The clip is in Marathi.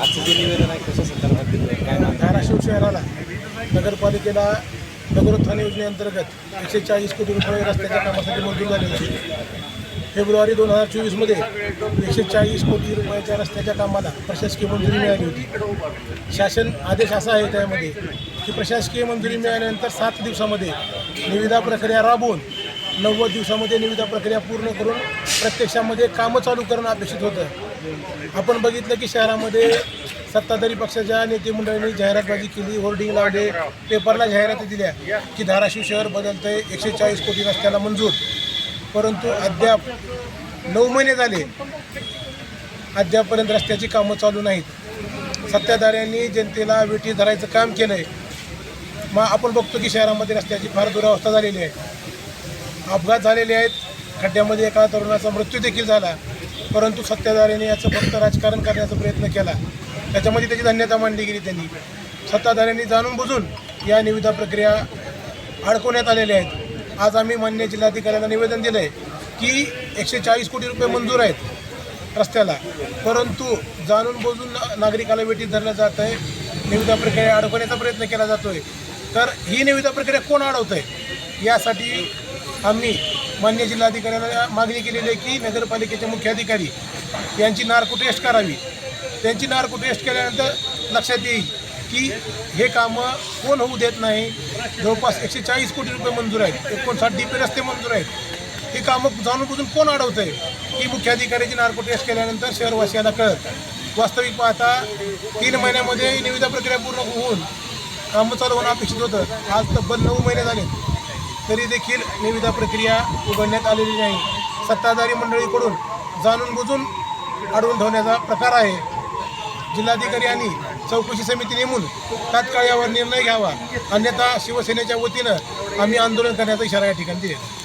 आजचं जे निवेदन आहे कशा संदर्भात दिलं काय मागणी धाराशिव शहराला नगरपालिकेला नगरोत्थान योजनेअंतर्गत एकशे चाळीस कोटी रुपये रस्त्याच्या कामासाठी मंजूर झाले होते. फेब्रुवारी दोन हजार चोवीसमध्ये एकशे चाळीस कोटी रुपयाच्या रस्त्याच्या कामाला प्रशासकीय मंजुरी मिळाली होती. शासन आदेश असा आहे त्यामध्ये की प्रशासकीय मंजुरी मिळाल्यानंतर सात दिवसामध्ये निविदा प्रक्रिया राबवून नव्वद दिवसामध्ये निविदा प्रक्रिया पूर्ण करून प्रत्यक्षामध्ये कामं चालू करणं अपेक्षित होतं. आपण बघितलं की शहरामध्ये सत्ताधारी पक्षाच्या नेते मंडळींनी जाहिरातबाजी केली होर्डिंग लावले पेपरला जाहिराती दिल्या की धाराशिव शहर बदलतंय एकशे चाळीस कोटी रस्त्याला मंजूर. परंतु अद्याप नऊ महिने झाले अद्यापपर्यंत रस्त्याची कामं चालू नाहीत. सत्ताधाऱ्यांनी जनतेला वेठी धरायचं काम केलं आहे मग आपण बघतो की शहरामध्ये रस्त्याची फार दुरावस्था झालेली आहे. अपघात झालेले आहेत. खड्ड्यामध्ये एका तरुणाचा मृत्यू देखील झाला. परंतु सत्ताधाऱ्याने याचं फक्त राजकारण करण्याचा प्रयत्न केला. त्याच्यामध्ये त्याची धन्यता मांडली गेली त्यांनी. सत्ताधाऱ्यांनी जाणून बुजून या निविदा प्रक्रिया अडकवण्यात आलेल्या आहेत. आज आम्ही मान्य जिल्हाधिकाऱ्यांना निवेदन दिलं आहे की एकशे चाळीस कोटी रुपये मंजूर आहेत रस्त्याला. परंतु जाणून बुजून नागरिकाला वेटीत धरलं जात आहे. निविदा प्रक्रिया अडकवण्याचा प्रयत्न केला जातो आहे तर ही निविदा प्रक्रिया कोण अडवतं आहे यासाठी आम्ही मान्य जिल्हाधिकाऱ्यांना मागणी केलेली आहे की नगरपालिकेचे मुख्याधिकारी यांची नार्को टेस्ट करावी? त्यांची नार्को टेस्ट केल्यानंतर लक्षात येईल की हे कामं कोण होऊ देत नाही. जवळपास एकशे चाळीस कोटी रुपये मंजूर आहेत. एकोणसाठ डी पी रस्ते मंजूर आहेत. ही कामं जाणून बुजून कोण अडवतं आहे? ही मुख्याधिकाऱ्याची नार्को टेस्ट केल्यानंतर शहरवासियांना कळत. वास्तविक पाहता तीन महिन्यामध्ये निविदा प्रक्रिया पूर्ण होऊन कामं चालू होणं अपेक्षित होतं. आज तब्बल नऊ महिने झाले तरी देखील निविदा प्रक्रिया उघडण्यात आलेली नाही. सत्ताधारी मंडळीकडून जाणून बुजून अडवून ठेवण्याचा प्रकार आहे. जिल्हाधिकारी आणि चौकशी समिती नेमून तात्काळ यावर निर्णय घ्यावा. अन्यथा शिवसेनेच्या वतीनं आम्ही आंदोलन करण्याचा इशारा या ठिकाणी दिलेला